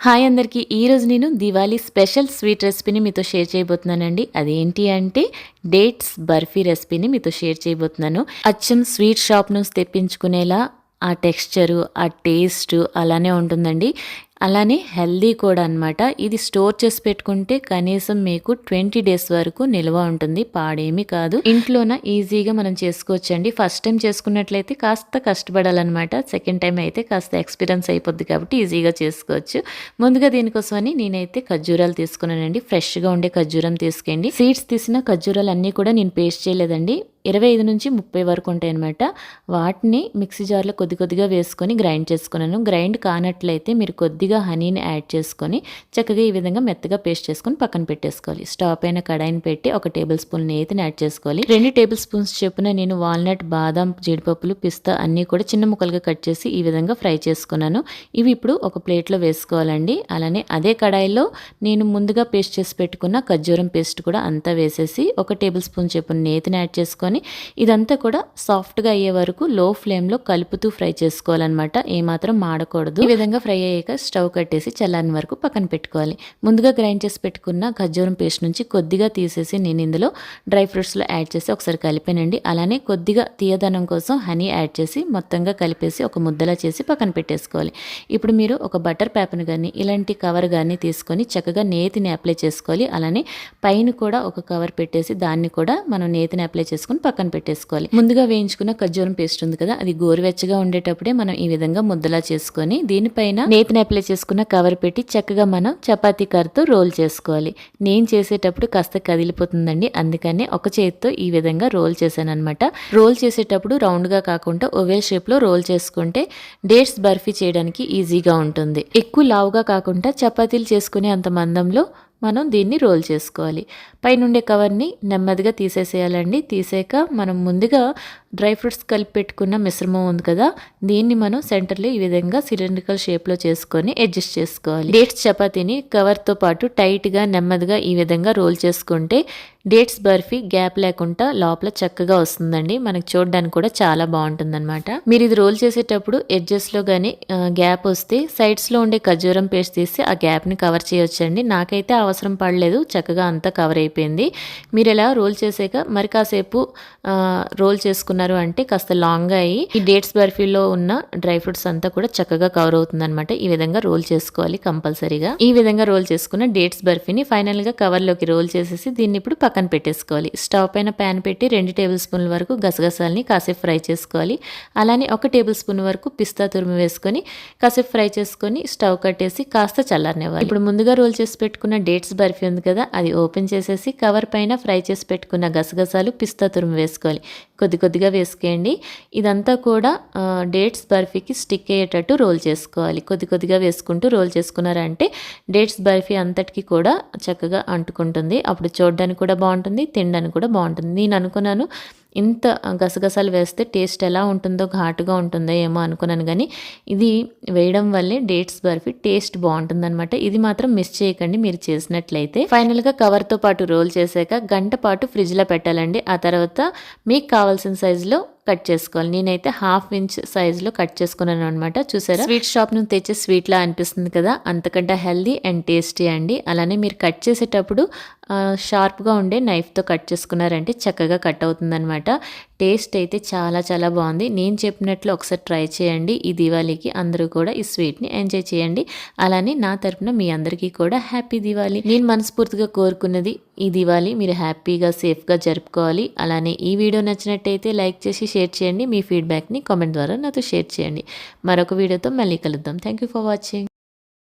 Hi అందరికీ. ఈరోజు నేను దివాళీ స్పెషల్ స్వీట్ రెసిపీని మీతో షేర్ చేయబోతున్నానండి. అదేంటి అంటే డేట్స్ బర్ఫీ రెసిపీని మీతో షేర్ చేయబోతున్నాను. అచ్చం స్వీట్ షాప్ నుంచి తెప్పించుకునేలా ఆ టెక్స్చరు ఆ టేస్ట్ అలానే ఉంటుందండి. అలానే హెల్దీ కూడా అనమాట ఇది స్టోర్ చేసి పెట్టుకుంటే కనీసం మీకు ట్వంటీ డేస్ వరకు నిల్వ ఉంటుంది. పాడేమీ కాదు. ఇంట్లోన ఈజీగా మనం చేసుకోవచ్చండి. ఫస్ట్ టైం చేసుకున్నట్లయితే కాస్త కష్టపడాలన్నమాట. సెకండ్ టైం అయితే కాస్త ఎక్స్పీరియన్స్ అయిపోద్ది కాబట్టి ఈజీగా చేసుకోవచ్చు. ముందుగా దీనికోసమని నేనైతే ఖర్జూరాలు తీసుకున్నానండి. ఫ్రెష్గా ఉండే ఖర్జూరం తీసుకోండి. సీడ్స్ తీసిన ఖర్జూరాలు అన్నీ కూడా నేను పేస్ట్ చేయలేదండి. ఇరవై ఐదు నుంచి ముప్పై వరకు ఉంటాయి అనమాట వాటిని మిక్సీ జార్లో కొద్ది కొద్దిగా వేసుకొని గ్రైండ్ చేసుకున్నాను. గ్రైండ్ కానట్లయితే మీరు కొద్దిగా హనీని యాడ్ చేసుకొని చక్కగా ఈ విధంగా మెత్తగా పేస్ట్ చేసుకొని పక్కన పెట్టేసుకోవాలి. స్టవ్ పైన కడాయిని పెట్టి ఒక టేబుల్ స్పూన్ నేతిని యాడ్ చేసుకోవాలి. రెండు టేబుల్ స్పూన్స్ చెప్పున నేను వాల్నట్ బాదం జీడిపప్పులు పిస్తా అన్నీ కూడా చిన్న ముక్కలుగా కట్ చేసి ఈ విధంగా ఫ్రై చేసుకున్నాను. ఇవి ఇప్పుడు ఒక ప్లేట్లో వేసుకోవాలండి. అలానే అదే కడాయిలో నేను ముందుగా పేస్ట్ చేసి పెట్టుకున్న ఖర్జూరం పేస్ట్ కూడా అంతా వేసేసి ఒక టేబుల్ స్పూన్ చెప్పున నేతిని యాడ్ చేసుకొని చేసుకొని ఇదంతా కూడా సాఫ్ట్గా అయ్యే వరకు లో ఫ్లేమ్లో కలుపుతూ ఫ్రై చేసుకోవాలన్నమాట. ఏమాత్రం మాడకూడదు. ఈ విధంగా ఫ్రై అయ్యాక స్టవ్ కట్టేసి చల్లారిన వరకు పక్కన పెట్టుకోవాలి. ముందుగా గ్రైండ్ చేసి పెట్టుకున్న ఖర్జూరం పేస్ట్ నుంచి కొద్దిగా తీసేసి నేను ఇందులో డ్రై ఫ్రూట్స్లో యాడ్ చేసి ఒకసారి కలిపానండి. అలానే కొద్దిగా తీయదనం కోసం హనీ యాడ్ చేసి మొత్తంగా కలిపేసి ఒక ముద్దలా చేసి పక్కన పెట్టేసుకోవాలి. ఇప్పుడు మీరు ఒక బటర్ పేపర్ కానీ ఇలాంటి కవర్ కానీ తీసుకొని చక్కగా నేతిని అప్లై చేసుకోవాలి. అలానే పైన కూడా ఒక కవర్ పెట్టేసి దాన్ని కూడా మనం నేతిని అప్లై చేసుకుని పక్కన పెట్టేసుకోవాలి. ముందుగా వేయించుకున్న ఖర్జూరం పేస్ట్ ఉంది కదా అది గోరువెచ్చగా ఉండేటప్పుడే మనం ఈ విధంగా ముద్దలా చేసుకొని దీనిపైన నేతిని అప్లై చేసుకున్న కవర్ పెట్టి చక్కగా మనం చపాతీ కర్రతో రోల్ చేసుకోవాలి. నేను చేసేటప్పుడు కాస్త కదిలిపోతుందండి అందుకనే ఒక చేతితో ఈ విధంగా రోల్ చేశాను అనమాట రోల్ చేసేటప్పుడు రౌండ్గా కాకుండా ఓవెల్ షేప్లో రోల్ చేసుకుంటే డేట్స్ బర్ఫీ చేయడానికి ఈజీగా ఉంటుంది. ఎక్కువ లావుగా కాకుండా చపాతీలు చేసుకునే అంత మందంలో మనం దీన్ని రోల్ చేసుకోవాలి. పైనుండే కవర్ని నెమ్మదిగా తీసేసేయాలండి. తీసాక మనం ముందుగా డ్రై ఫ్రూట్స్ కలిపి పెట్టుకున్న మిశ్రమం ఉంది కదా దీన్ని మనం సెంటర్లో ఈ విధంగా సిలిండ్రికల్ షేప్లో చేసుకొని అడ్జస్ట్ చేసుకోవాలి. డేట్స్ చపాతీని కవర్తో పాటు టైట్గా నెమ్మదిగా ఈ విధంగా రోల్ చేసుకుంటే డేట్స్ బర్ఫీ గ్యాప్ లేకుండా లోపల చక్కగా వస్తుందండి. మనకు చూడడానికి కూడా చాలా బాగుంటుందన్నమాట. మీరు ఇది రోల్ చేసేటప్పుడు ఎడ్జెస్లో కానీ గ్యాప్ వస్తే సైడ్స్లో ఉండే ఖర్జూరం పేస్ట్ తీసి ఆ గ్యాప్ని కవర్ చేయొచ్చండి. నాకైతే అవసరం పడలేదు చక్కగా అంతా కవర్ అయిపోయింది. మీరు ఇలా రోల్ చేసాక మరి కాసేపు రోల్ చేసుకున్నారు అంటే కాస్త లాంగ్ అయ్యి ఈ డేట్స్ బర్ఫీలో ఉన్న డ్రై ఫ్రూట్స్ అంతా కూడా చక్కగా కవర్ అవుతుంది అనమాట ఈ విధంగా రోల్ చేసుకోవాలి కంపల్సరీగా. ఈ విధంగా రోల్ చేసుకున్న డేట్స్ బర్ఫీని ఫైనల్గా కవర్లోకి రోల్ చేసేసి దీన్ని ఇప్పుడు పక్కన పెట్టేసుకోవాలి. స్టవ్ పైన ప్యాన్ పెట్టి రెండు టేబుల్ స్పూన్ల వరకు గసగసాలని కాసేపు ఫ్రై చేసుకోవాలి. అలానే ఒక టేబుల్ స్పూన్ వరకు పిస్తా తురుము వేసుకొని కాసేపు ఫ్రై చేసుకొని స్టవ్ కట్టేసి కాస్త చల్లారనివ్వాలి. ఇప్పుడు ముందుగా రోల్ చేసి పెట్టుకున్న డేట్స్ బర్ఫీ ఉంది కదా అది ఓపెన్ చేసేసి కవర్ పైన ఫ్రై చేసి పెట్టుకున్న గసగసాలు పిస్తా తురుము వేసుకోవాలి. కొద్ది కొద్దిగా వేసుకోండి ఇదంతా కూడా డేట్స్ బర్ఫీకి స్టిక్ అయ్యేటట్టు రోల్ చేసుకోవాలి. కొద్ది కొద్దిగా వేసుకుంటూ రోల్ చేసుకున్నారంటే డేట్స్ బర్ఫీ అంతటికి కూడా చక్కగా అంటుకుంటుంది. అప్పుడు చూడడానికి కూడా బాగుంటుంది తినడానికి కూడా బాగుంటుంది. నేను అనుకున్నాను ఇంత గసగసాలు వేస్తే టేస్ట్ ఎలా ఉంటుందో ఘాటుగా ఉంటుందో ఏమో అనుకున్నాను కానీ ఇది వేయడం వల్లే డేట్స్ బర్ఫీ టేస్ట్ బాగుంటుందన్నమాట. ఇది మాత్రం మిస్ చేయకండి మీరు చేసినట్లయితే. ఫైనల్గా కవర్తో పాటు రోల్ చేశాక గంట పాటు ఫ్రిడ్జ్లో పెట్టాలండి. ఆ తర్వాత మీకు కావాల్సిన సైజులో కట్ చేసుకోవాలి. నేనైతే హాఫ్ ఇంచ్ సైజులో కట్ చేసుకున్నాను అనమాట చూసారా? స్వీట్ షాప్ నుంచి తెచ్చే స్వీట్లా అనిపిస్తుంది కదా? అంతకంటే హెల్దీ అండ్ టేస్టీ అండి. అలానే మీరు కట్ చేసేటప్పుడు షార్ప్గా ఉండే నైఫ్తో కట్ చేసుకున్నారంటే చక్కగా కట్ అవుతుందనమాట టేస్ట్ అయితే చాలా చాలా బాగుంది. నేను చెప్పినట్లు ఒకసారి ట్రై చేయండి. ఈ దివాళీకి అందరూ కూడా ఈ స్వీట్ని ఎంజాయ్ చేయండి. అలానే నా తరపున మీ అందరికీ కూడా హ్యాపీ దివాళీ. నేను మనస్ఫూర్తిగా కోరుకున్నది ఈ దివాళీ మీరు హ్యాపీగా సేఫ్గా జరుపుకోవాలి. అలానే ఈ వీడియో నచ్చినట్టయితే లైక్ చేసి షేర్ చేయండి. మీ ఫీడ్బ్యాక్ని కామెంట్ ద్వారా నాతో షేర్ చేయండి. మరొక వీడియోతో మళ్ళీ కలుద్దాం. Thank you for watching.